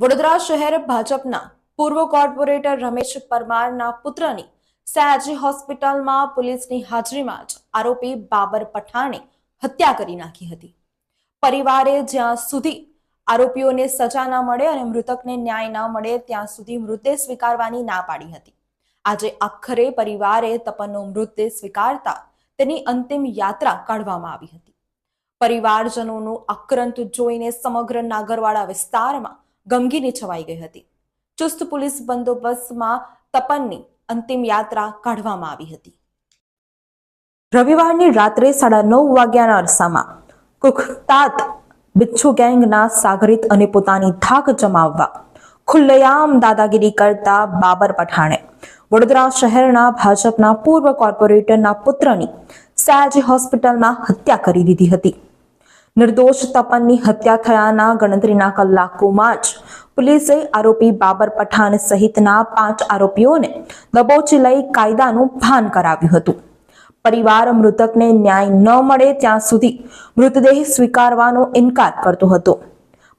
વડોદરા શહેર ભાજપના પૂર્વ કોર્પોરેટર રમેશ પરમારના પુત્રની સયાજી હોસ્પિટલમાં પોલીસની હાજરીમાં જ આરોપી બાબર પઠાણે હત્યા કરી નાખી હતી. પરિવારે જ્યાં સુધી આરોપીઓને સજા ના મળે અને મૃતકને ન્યાય ના મળે, ત્યાં સુધી મૃતદેહ સ્વીકારવાની ના પાડી હતી. આજે આખરે પરિવારે તપનનો મૃતદેહ સ્વીકારતા તેની અંતિમ યાત્રા કાઢવામાં આવી હતી. પરિવારજનોનું આક્રંત જોઈને સમગ્ર નાગરવાડા વિસ્તારમાં ગમગીની છવાઈ ગઈ હતી. ચુસ્ત પોલીસ બંદોબસ્તમાં તપનની અંતિમ યાત્રા કાઢવામાં આવી હતી. રવિવારની રાત્રે સાડા નવ વાગ્યાના અરસામાં કુખ્તાત બિચ્છુ ગેંગના સાગરિત અને પોતાની ધાક જમાવવા ખુલ્લેઆમ દાદાગીરી કરતા બાબર પઠાણે વડોદરા શહેરના ભાજપના પૂર્વ કોર્પોરેટરના પુત્રની સયાજી હોસ્પિટલમાં હત્યા કરી દીધી હતી. નિર્દોષ તપનની હત્યા થયાના ગણતરીના કલાકોમાં જ પોલીસે આરોપી બાબર પઠાણ સહિતના પાંચ આરોપીઓને દબોચી લઈ કાયદાનું ભાન કરાવ્યું હતું. પરિવાર મૃતકને ન્યાય ન મળે ત્યાં સુધી મૃતદેહ સ્વીકારવાનો ઇનકાર કરતો હતો.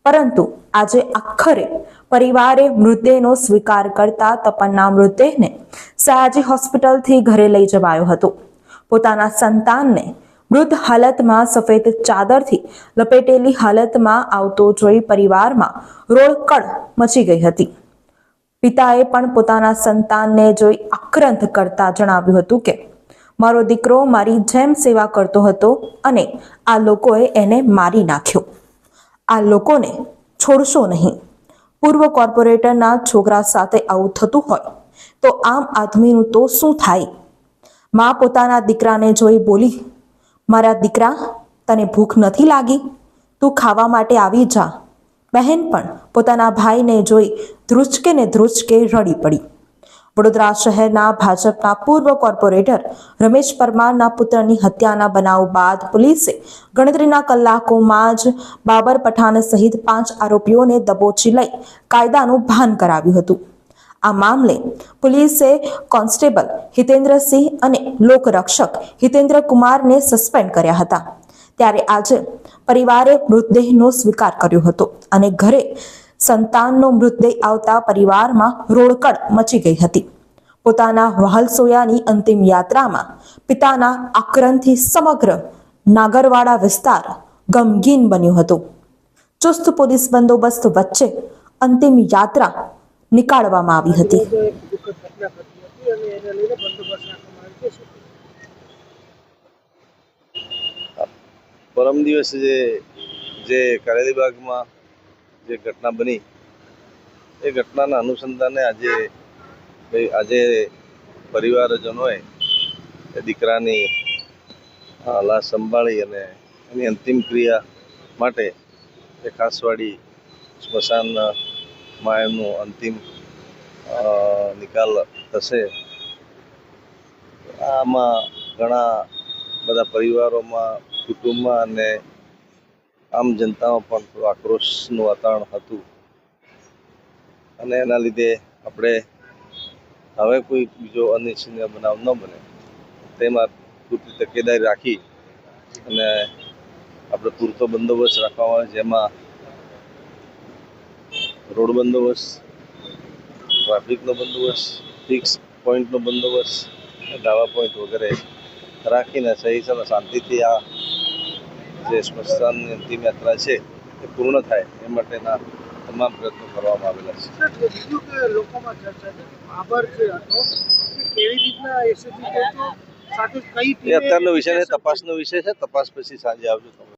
પરંતુ આજે આખરે પરિવારે મૃતદેહનો સ્વીકાર કરતા તપનના મૃતદેહને સયાજી હોસ્પિટલથી ઘરે લઈ જવાયો હતો. પોતાના સંતાનને મૃત હાલતમાં સફેદ ચાદરથી લપેટેલી હાલતમાં આવતો જોઈ પરિવારમાં રોળકળ મચી ગઈ હતી. પિતાએ પણ પોતાના સંતાનને જોઈ આક્રંત કરતા જણાવ્યું હતું કે, મારો દીકરો મારી જેમ સેવા કરતો હતો અને આ લોકોએ એને મારી નાખ્યો. આ લોકોને છોડશો નહીં. પૂર્વ કોર્પોરેટરના છોકરા સાથે આવું થતું હોય તો આમ આદમીનું તો શું થાય મા પોતાના દીકરાને જોઈ બોલી મારા દીકરા, તને ભૂખ નથી લાગી? તું ખાવા માટે આવી જા. બહેન પણ પોતાના ભાઈને જોઈ ધ્રુચકે ને ધ્રુચકે રડી પડી. વડોદરા શહેરના ભાજપના પૂર્વ કોર્પોરેટર રમેશ પરમારના પુત્રની હત્યાના બનાવ બાદ પોલીસે ગણતરીના કલાકોમાં જ બાબર પઠાણ સહિત પાંચ આરોપીઓને દબોચી લઈ કાયદાનું ભાન કરાવ્યું હતું. આ મામલે પોલીસે કોન્સ્ટેબલ હિતેન્દ્રસિંહ અને લોકરક્ષક હિતેન્દ્ર કુમારને સસ્પેન્ડ કર્યા હતા. ત્યારે આજે પરિવારે મૃતદેહનો સ્વીકાર કર્યો હતો અને ઘરે સંતાનનો મૃતદેહ આવતા પરિવારમાં રોડકળ મચી ગઈ હતી. પોતાના વહાલસોયાની અંતિમ યાત્રામાં પિતાના આક્રંદથી સમગ્ર નાગરવાડા વિસ્તાર ગમગીન બન્યો હતો. ચુસ્ત પોલીસ બંદોબસ્ત વચ્ચે અંતિમ યાત્રા નીકાળવામાં આવી હતી. પરમ દિવસે જે જે કારેલીબાગમાં જે ઘટના બની એ ઘટનાના અનુસંધાને આજે આજે પરિવારજનોએ એ દીકરાની લાશ સંભાળી અને એની અંતિમ ક્રિયા માટે એ ખાસવાડી સ્મશાનમાં એમનું અંતિમ નિકાલ થશે. આમાં ઘણા બધા પરિવારોમાં, કુટુંબમાં અને આમ જનતામાં પણ થોડું આક્રોશનું વાતાવરણ હતું. અને એના લીધે આપણે હવે કોઈ બીજો અનિચ્છનીય બનાવ ન બને. તેમાં પૂરતી તકેદારી રાખી અને આપણે પૂરતો બંદોબસ્ત રાખવામાં આવે જેમાં રોડ બંદોબસ્ત ટ્રાફિકનો બંદોબસ્ત ફિક્સ પોઈન્ટનો બંદોબસ્ત ડાવા પોઈન્ટ વગેરે રાખીને સહી અને શાંતિથી આ જે સ્મશાનની અંતિમ યાત્રા છે એ પૂર્ણ થાય એ માટેના તમામ પ્રયત્નો કરવામાં આવેલા છે. અત્યારનો વિષય છે તપાસનો વિષય છે તપાસ પછી સાંજે આવજો તમે.